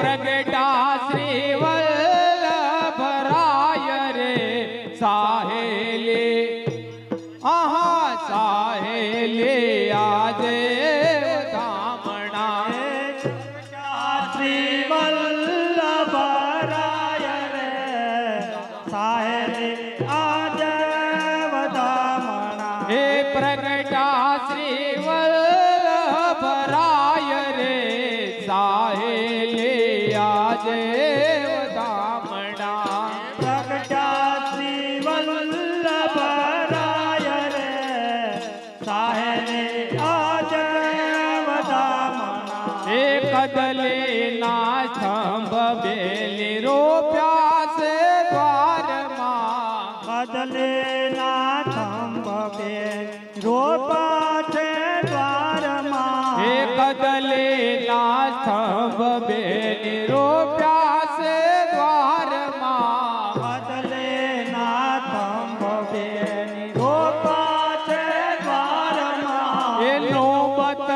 પ્રગટા શ્રી વલ્લભરાય રે સાહેલે આહા સાહેલે આજે પ્રગટા શ્રી વલ્લભરાય કદલે ના સ્તંભ બેલી રોપ્યા હે કદલે ના સ્તંભ બેલી રોપ્યા છે દ્વારમાં બદલે ના થંભ બે રોપા છે દ્વારમાં એનો નોબત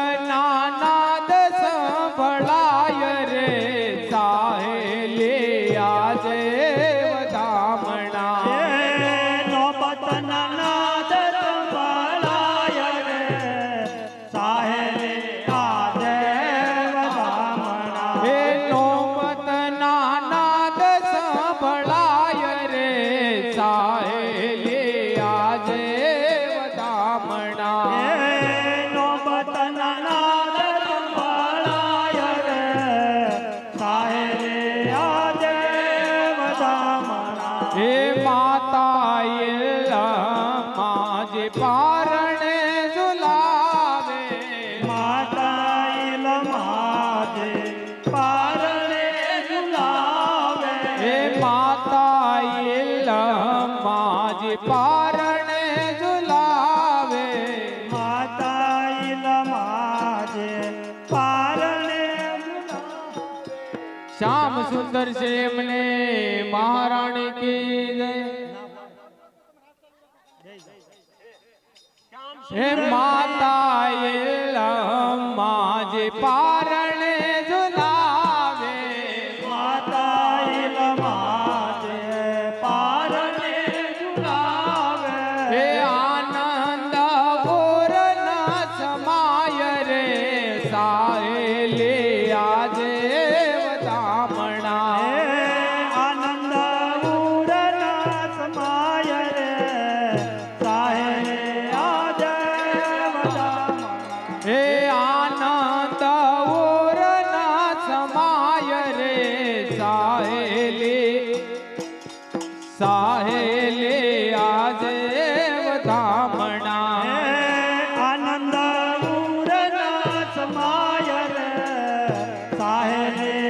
માજે પારણે ઝુલાવે માતા ઇલ પારણે શ્યામ સુંદર છે એમને મહારાણી કી જય. હે માતા માજે પારણે સાહેલે આજે વધામણા આનંદ સમાય સાહેલે સાહે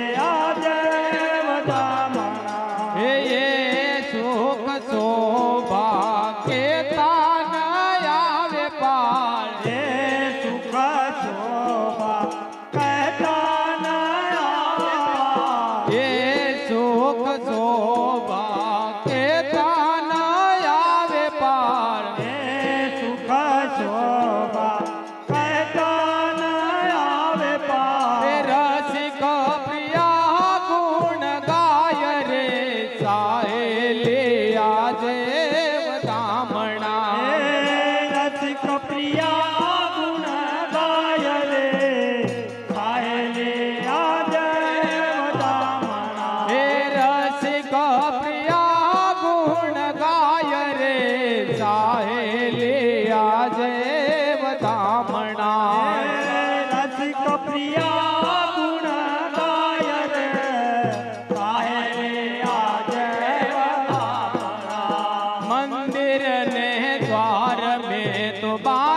লে 老爸。